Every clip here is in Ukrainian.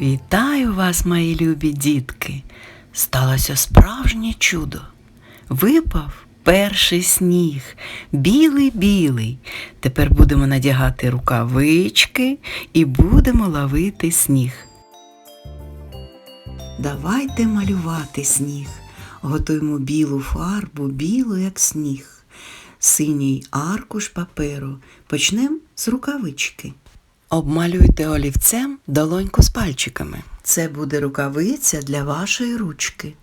Вітаю вас, мої любі дітки! Сталося справжнє чудо. Випав перший сніг, білий-білий. Тепер будемо надягати рукавички і будемо ловити сніг. Давайте малювати сніг. Готуємо білу фарбу, білу, як сніг. Синій аркуш паперу. Почнемо з рукавички. Обмалюйте олівцем долоньку з пальчиками. Це буде рукавиця для вашої ручки.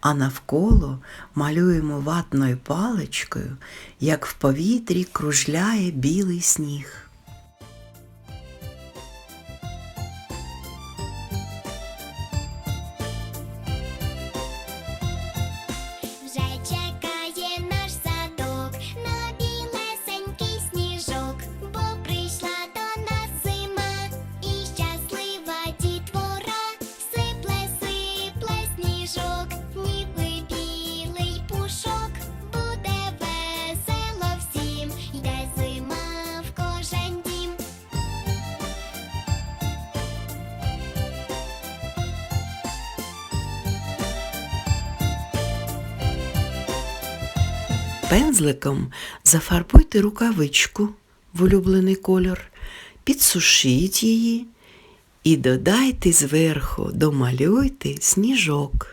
А навколо малюємо ватною паличкою, як в повітрі кружляє білий сніг. Пензликом зафарбуйте рукавичку в улюблений кольор, підсушіть її і додайте зверху, домалюйте сніжок.